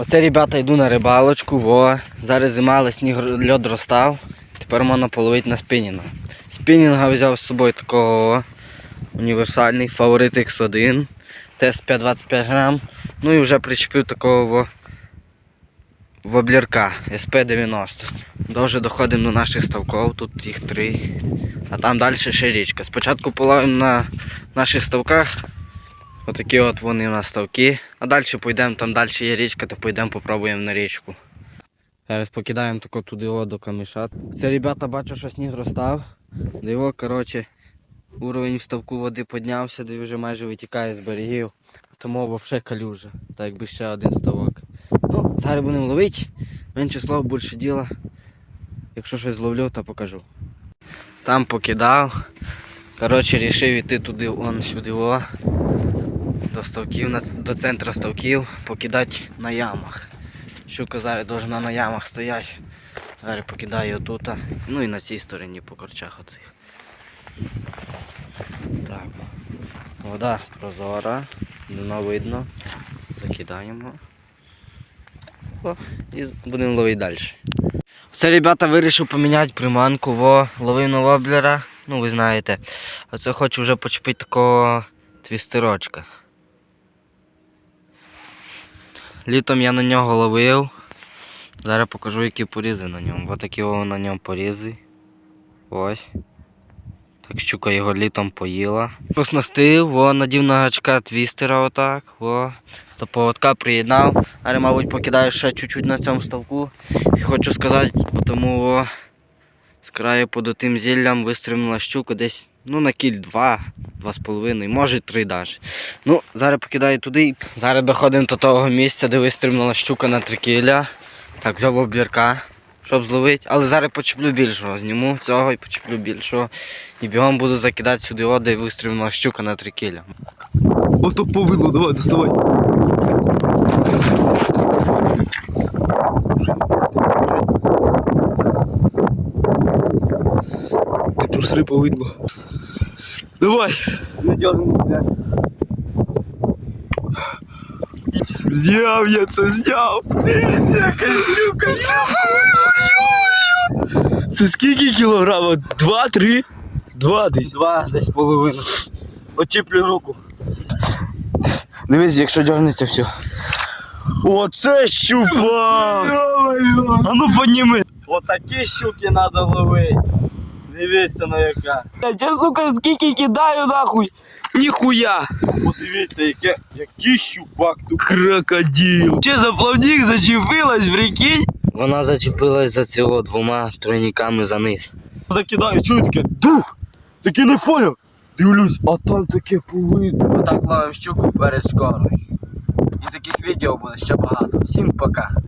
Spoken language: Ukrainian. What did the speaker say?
Оце, ребята, йду на рибалочку, во. Зараз зима, але сніг льод розстав. Тепер можна половити на спінінга. Спінінга взяв з собою такого універсальний фаворит X1. Тест 525 грам. Ну і вже причепив такого во, воблірка SP90. Дуже доходимо до наших ставків, тут їх три. А там далі ще річка. Спочатку половимо на наших ставках. Отакі от вони у нас ставки. А далі поїдемо, там далі є річка, то поїдемо попробуємо на річку. Зараз покидаємо тако туди о, до каміша. Це ребята бачу, що сніг розстав. Його, коротше, уровень в ставку води піднявся, де вже майже витікає з берегів. Тому взагалі калюжа, так якби ще один ставок. Ну, зараз будемо ловити. Менше слов, більше діла. Якщо щось зловлю, то покажу. Там покидав. Коротше, рішив іти туди, он сюди, о, до ставків, до центру ставків, покидати на ямах. Щука зараз должна на ямах стояти. Зараз покидаю отут. Ну і на цій стороні по корчах оцих. Так. Вода прозора, дно видно. Закидаємо. О, і будемо ловити далі. Це, ребята, вирішив поміняти приманку, во, ловив на воблера, ну ви знаєте. А це хочу вже почепити такого твістерочка. Літом я на нього ловив. Зараз покажу, які порізи на ньому. Ось такі на ньому порізи. Ось. Так щука його літом поїла. Поснастив, во, надів на гачка твістера отак. Во. До поводка приєднав. Але, мабуть, покидаю ще чуть-чуть на цьому ставку. І хочу сказати, тому о, з краю під тим зіллям вистрімила щука десь ну, на кіль два, два з половиною, може три навіть. Ну, зараз покидаю туди. Зараз доходимо до того місця, де вистрімнула щука на три кіля. Так, взяв облірка, щоб зловити. Але зараз почеплю більшого. Зніму цього і почеплю більшого. І бігом буду закидати сюди, о, де вистрімнула щука на три кіля. Ото повидло, давай, доставай. Ти просри повидло. Давай. Зняв я це зняв. Дивіться, яка щука, це скільки кілограма? Два, три? Два десь. Два, десь половину. Очіплю руку. Дивись, якщо дернеться, все. Оце щупа! А ну підніми! Отакі щуки треба ловити. Дивіться на яка. Я, сука, скільки кидаю нахуй! Ніхуя! Подивіться, яке, який щупак тут. Крокодил! Че за плавник зачепилась, прикинь? Вона зачепилась за цього двома тройниками за низ. Закидаю, чую таке, дух! Таки не поняв. Дивлюсь, а там таке повидло. Отак ловимо щуку перед школою. І таких відео буде ще багато. Всім пока.